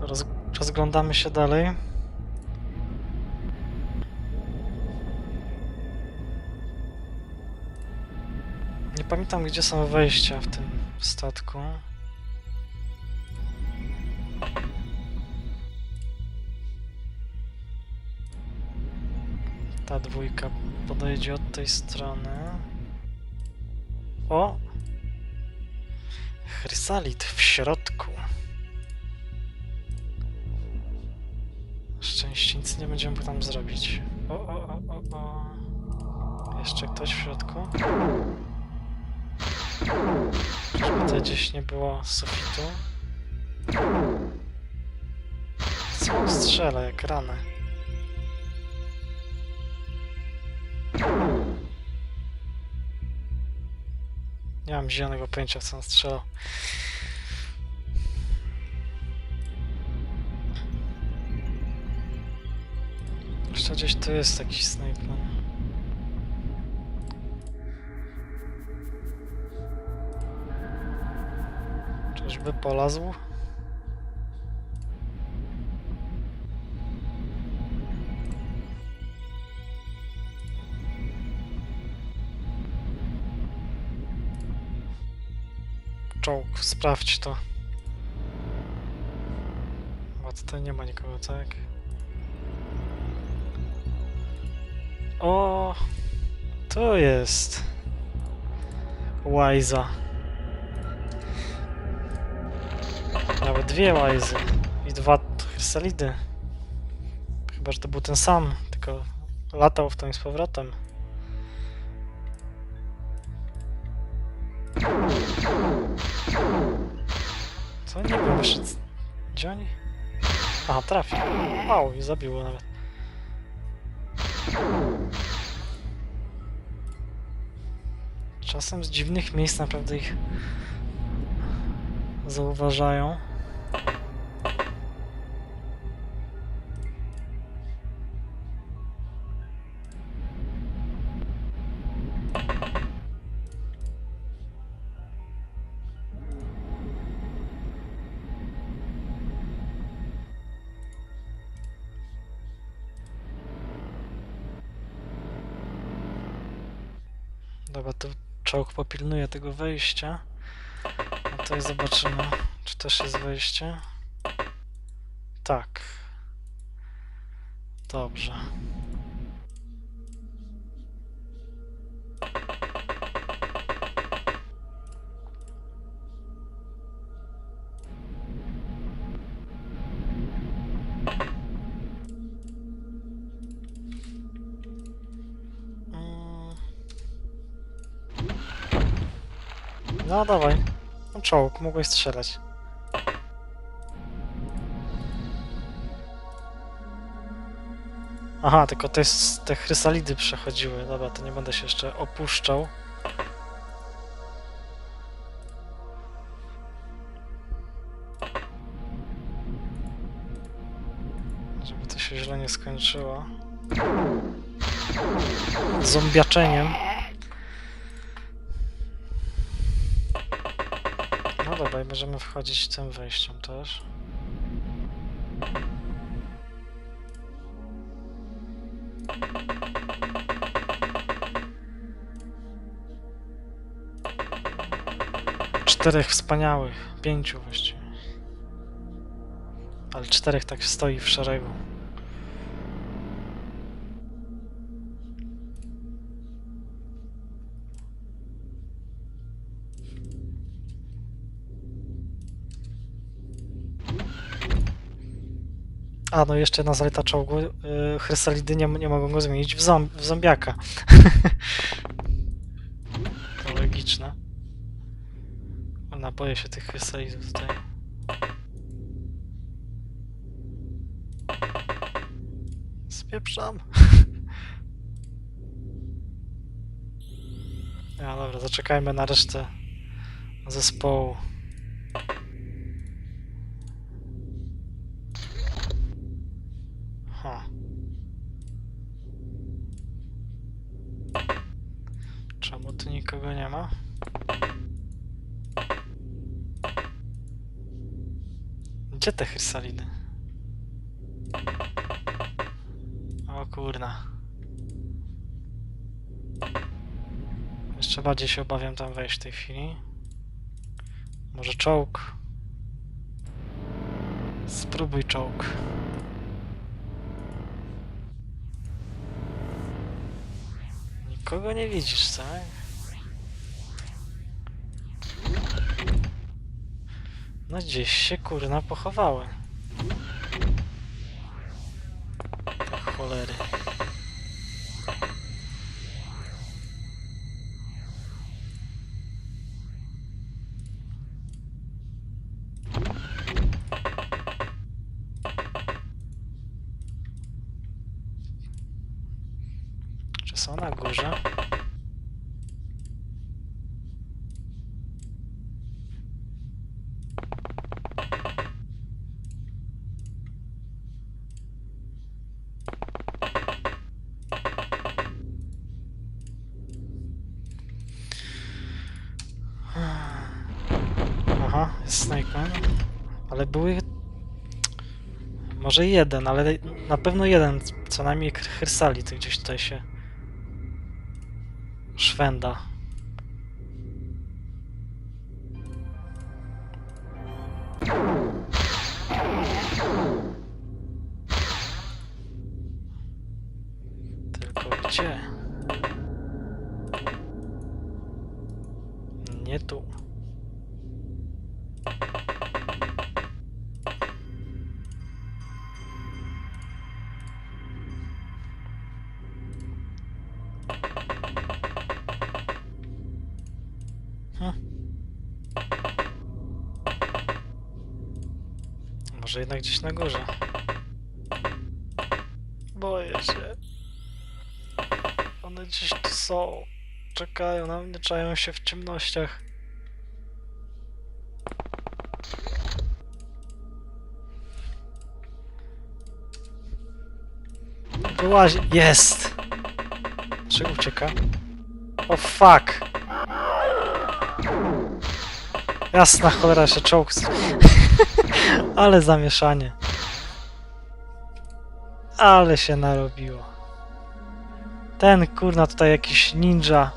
Roz, rozglądamy się dalej. Nie pamiętam, gdzie są wejścia w tym statku. Ta dwójka podejdzie od tej strony. O! Chrysalit w środku. Szczęście nic nie będziemy tam zrobić. O, o, o, o, o. Jeszcze ktoś w środku? Czyżby tutaj gdzieś nie było sufitu? Co strzela jak rany? Nie mam zielonego pojęcia, co on strzelał. Jeszcze gdzieś tu jest jakiś snajper. Czyżby polazł? Czołg, sprawdź to. Chyba tutaj nie ma nikogo, tak? O, to jest Łajza. Nawet dwie łajzy i dwa chrysalidy. Chyba, że to był ten sam, tylko latał w i z powrotem. Co? Nie wiem, z- Gdzie oni? Aha, trafił. Wow, i zabiło nawet. Czasem z dziwnych miejsc naprawdę ich zauważają. Dobra, to czołg popilnuje tego wejścia. A tutaj zobaczymy, czy też jest wejście. Tak. Dobrze. No dawaj. No, czołg, mogłeś strzelać. Aha, tylko te, te chrysalidy przechodziły. Dobra, to nie będę się jeszcze opuszczał. Żeby to się źle nie skończyło. Zombiaczeniem. I możemy wchodzić tym wejściem też. Czterech wspaniałych, pięciu właściwie. Ale czterech tak stoi w szeregu. A, no jeszcze jedna zaleta czołgu. Yy, chrysalidy nie, nie mogą go zmienić w, zom w zombiaka. to logiczne. Naboję się tych chrysalidów tutaj. Spieprzam. Ja, dobra, zaczekajmy na resztę zespołu. Gdzie te chrysalidy? O kurna. Jeszcze bardziej się obawiam tam wejść w tej chwili. Może czołg? Spróbuj czołg. Nikogo nie widzisz, tak? No gdzieś się kurna pochowały. Cholery. Czy są na górze? Aha, jest Snakeman. Ale były... Może jeden, ale na pewno jeden. Co najmniej Hyrsali to gdzieś tutaj się... Szwenda. Może jednak gdzieś na górze. Boję się. One gdzieś tu są. Czekają na mnie, czają się w ciemnościach. Wyłazi. Jest! Czy ucieka? O fuck! Jasna cholera się czołg. Ale zamieszanie. Ale się narobiło. Ten kurna tutaj jakiś ninja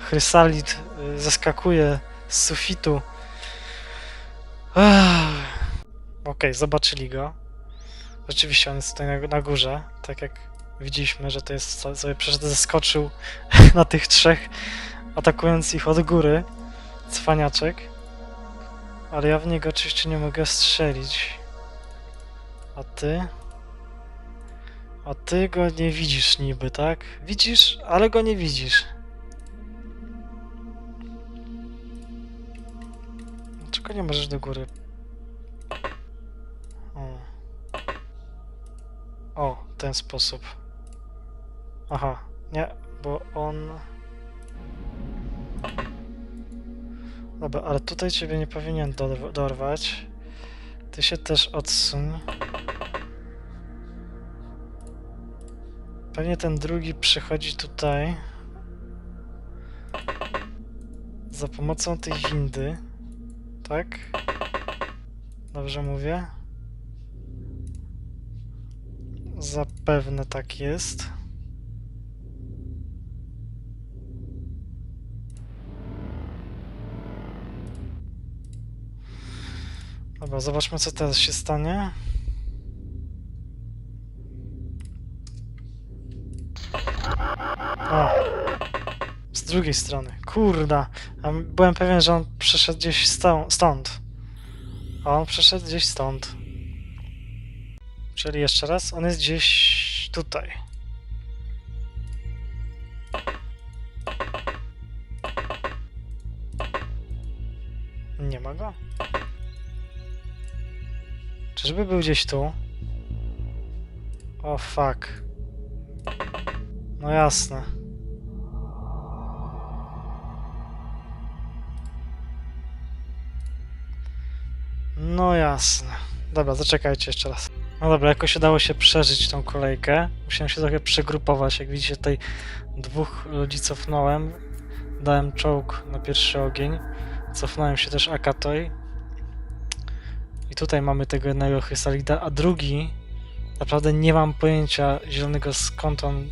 chrysalit y, zeskakuje z sufitu. Okej, zobaczyli go. Rzeczywiście on jest tutaj na, na górze, tak jak widzieliśmy, że to jest so- sobie przecież zeskoczył na tych trzech, atakując ich od góry. Cwaniaczek. Ale ja w niego oczywiście nie mogę strzelić. A ty? A ty go nie widzisz niby, tak? Widzisz, ale go nie widzisz. Dlaczego nie możesz do góry? O. O, ten sposób. Aha, nie, bo on... Dobra, ale tutaj ciebie nie powinien dorw- dorwać. Ty się też odsuń. Pewnie ten drugi przychodzi tutaj. Za pomocą tej windy. Tak? Dobrze mówię? Zapewne tak jest. Dobra, zobaczmy co teraz się stanie. O! Z drugiej strony. Kurda. Byłem pewien, że on przeszedł gdzieś stą- stąd. A on przeszedł gdzieś stąd. Czyli jeszcze raz, on jest gdzieś tutaj. Nie ma go? Czyżby był gdzieś tu? O fuck. No jasne. No jasne. Dobra, zaczekajcie jeszcze raz. No dobra, jakoś udało się przeżyć tą kolejkę. Musiałem się trochę przegrupować. Jak widzicie, tutaj dwóch ludzi cofnąłem. Dałem czołg na pierwszy ogień. Cofnąłem się też Akatoi. I tutaj mamy tego jednego chrysalida, a drugi naprawdę nie mam pojęcia zielonego skąd on...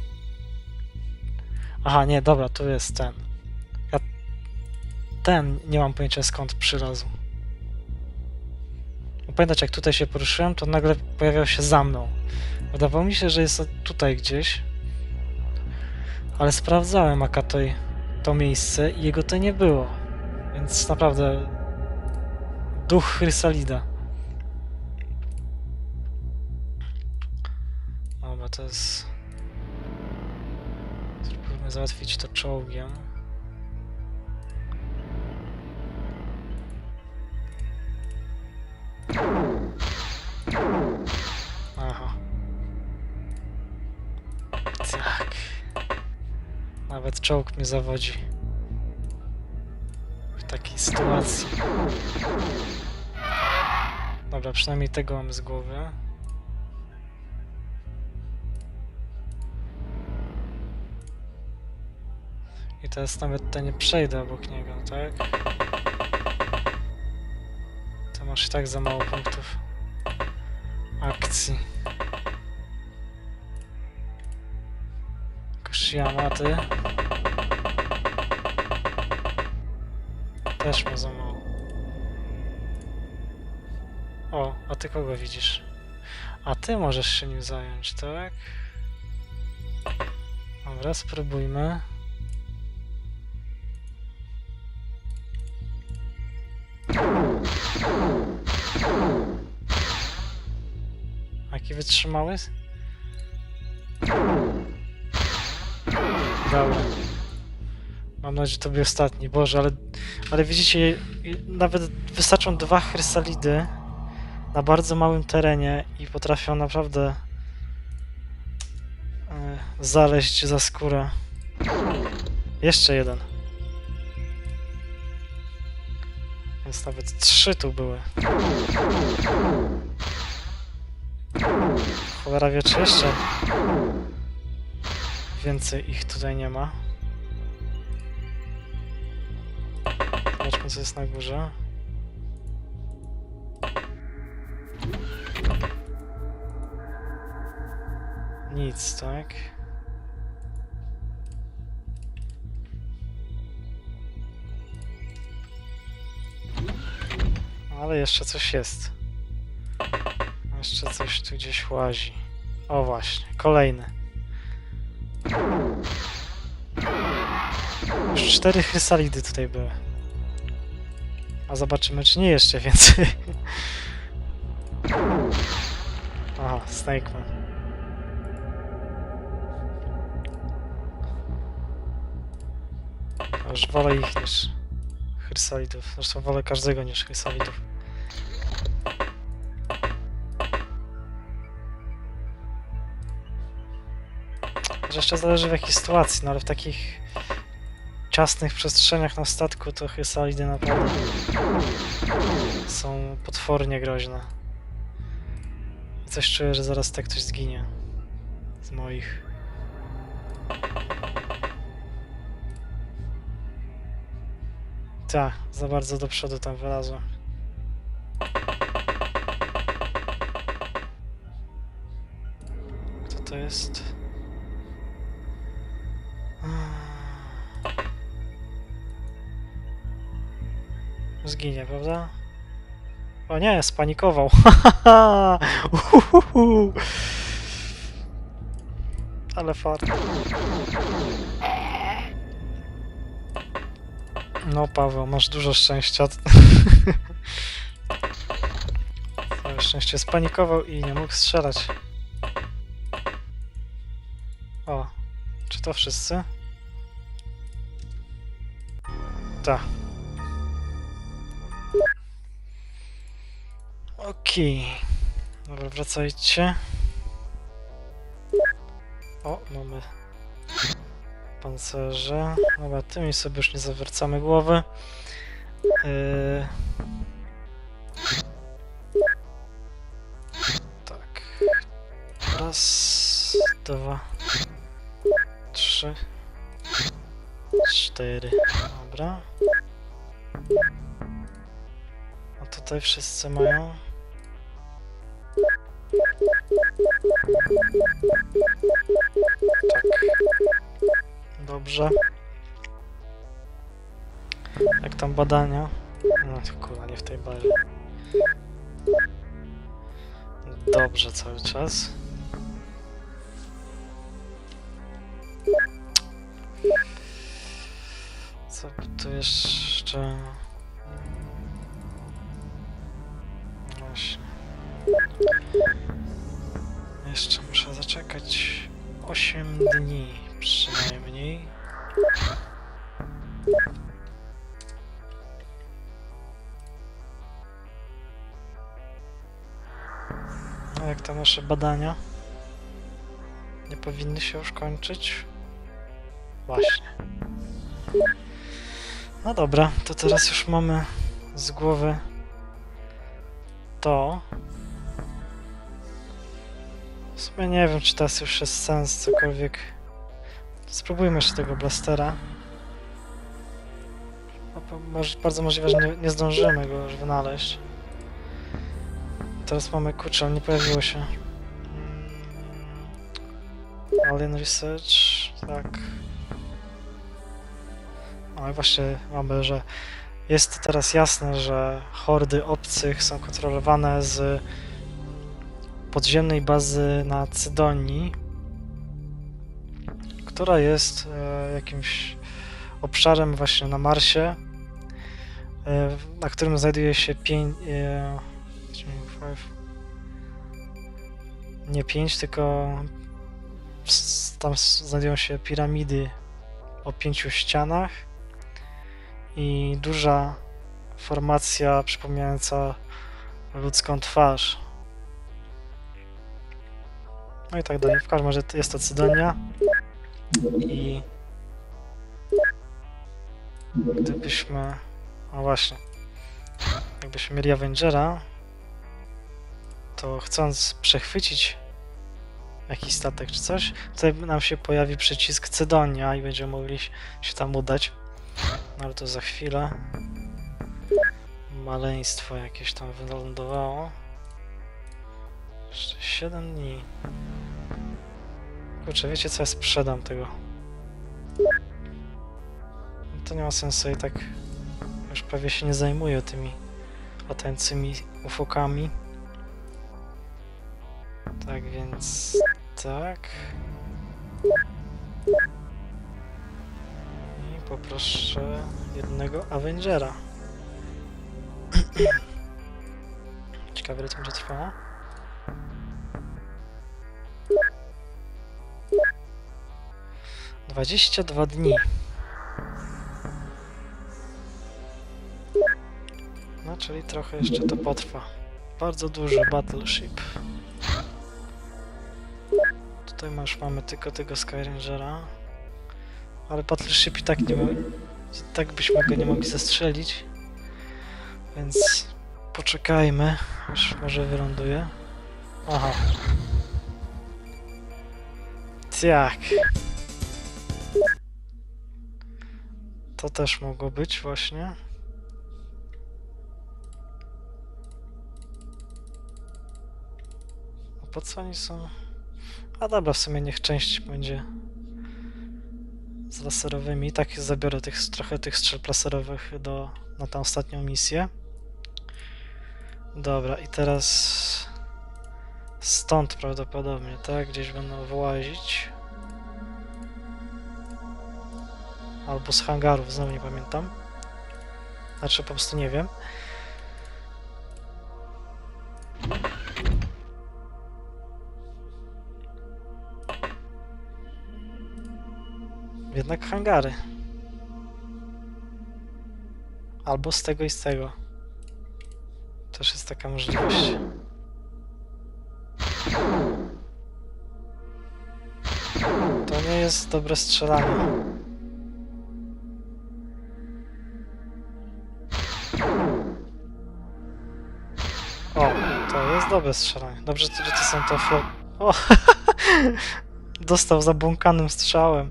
Aha, nie, dobra, tu jest ten. Ja ten nie mam pojęcia skąd przylazł. Bo Pamiętacie, jak tutaj się poruszyłem, to nagle pojawiał się za mną. Wydawało mi się, że jest tutaj gdzieś. Ale sprawdzałem Akatoj to miejsce i jego to nie było. Więc naprawdę duch Chrysalida. Jest... Spróbujmy załatwić to czołgiem. Aha. Tak. Nawet czołg mnie zawodzi. W takiej sytuacji. Dobra, przynajmniej tego mam z głowy. I teraz nawet to nie przejdę obok niego, tak? To masz i tak za mało punktów akcji. Koshiyamaty. Też ma za mało. O, a ty kogo widzisz? A ty możesz się nim zająć, tak? Dobra, spróbujmy. Jaki wytrzymały? Dobra. Mam nadzieję, że to był ostatni. Boże, ale, ale widzicie, nawet wystarczą dwa chrysalidy na bardzo małym terenie i potrafią naprawdę e, zaleźć za skórę. Jeszcze jeden. Więc nawet trzy tu były. Cholera wie, czy jeszcze więcej ich tutaj nie ma. Zobaczmy, co jest na górze. Nic, tak? Ale jeszcze coś jest. Jeszcze coś tu gdzieś łazi. O właśnie, kolejny. Już cztery chrysalidy tutaj były. A zobaczymy, czy nie jeszcze więcej. Aha, Snakeman. Już wolę ich niż chrysalidów. Zresztą wolę każdego niż chrysalidów. Że jeszcze zależy w jakiej sytuacji, no ale w takich ciasnych przestrzeniach na statku to chryssalidy naprawdę są potwornie groźne. Coś czuję, że zaraz tak ktoś zginie z moich. Tak, za bardzo do przodu tam wylazłem. Kto to jest? Zginie, prawda? O nie, spanikował. Ale fart. No Paweł, masz dużo szczęścia. Całe szczęście spanikował i nie mógł strzelać. O, czy to wszyscy? Tak. Okej. Dobra, wracajcie. O, mamy pancerze. Dobra, tymi sobie już nie zawracamy głowy. Yy... Tak. Raz, dwa, trzy, cztery. Dobra. A tutaj wszyscy mają Dobrze. Jak tam badania? No kurwa, nie w tej bazie. Dobrze cały czas. Co tu jeszcze? Właśnie. Jeszcze muszę zaczekać 8 dni przynajmniej. A jak tam nasze badania? Nie powinny się już kończyć? Właśnie. No dobra, to teraz już mamy z głowy to. W sumie nie wiem, czy teraz już jest sens cokolwiek. Spróbujmy jeszcze tego blastera. No, bardzo możliwe, że nie, zdążymy go już wynaleźć. Teraz mamy kurczę, ale nie pojawiło się. Mm, Alien Research, tak. No i właśnie mamy, że jest teraz jasne, że hordy obcych są kontrolowane z podziemnej bazy na Cydonii, która jest e, jakimś obszarem właśnie na Marsie, e, na którym znajduje się pięć. E, nie pięć, tylko s- tam znajdują się piramidy o pięciu ścianach i duża formacja przypominająca ludzką twarz. No i tak dalej. W każdym razie jest to Cydonia i gdybyśmy... No właśnie. Jakbyśmy mieli Avengera, to chcąc przechwycić jakiś statek czy coś, tutaj nam się pojawi przycisk Cydonia i będziemy mogli się tam udać. No ale to za chwilę. Maleństwo jakieś tam wylądowało. Jeszcze 7 dni. Kurczę, wiecie co, ja sprzedam tego. To nie ma sensu i tak już prawie się nie zajmuję tymi latającymi ufokami. Tak więc tak. I poproszę jednego Avengera. Ciekawe ile to będzie trwało. Dwadzieścia dwa dni. No, czyli trochę jeszcze to potrwa. Bardzo duży battleship. Tutaj już mamy tylko tego Skyrangera. Ale battleship i tak nie tak byśmy go nie mogli zastrzelić. Więc poczekajmy, aż może wyląduje. Aha. Tak. To też mogło być właśnie. A po co oni są? A dobra, w sumie niech część będzie z laserowymi. Tak zabiorę tych, trochę tych strzelb laserowych do, na tę ostatnią misję. Dobra, i teraz stąd prawdopodobnie, tak? Gdzieś będą wyłazić. Albo z hangarów, znowu nie pamiętam. Znaczy, po prostu nie wiem. Jednak hangary. Albo z tego i z tego. Też jest taka możliwość. To nie jest dobre strzelanie. Dobre strzelanie. Dobrze, że to są to flo... O, dostał zabłąkanym strzałem.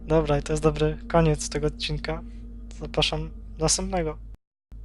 Dobra, i to jest dobry koniec tego odcinka. Zapraszam do następnego.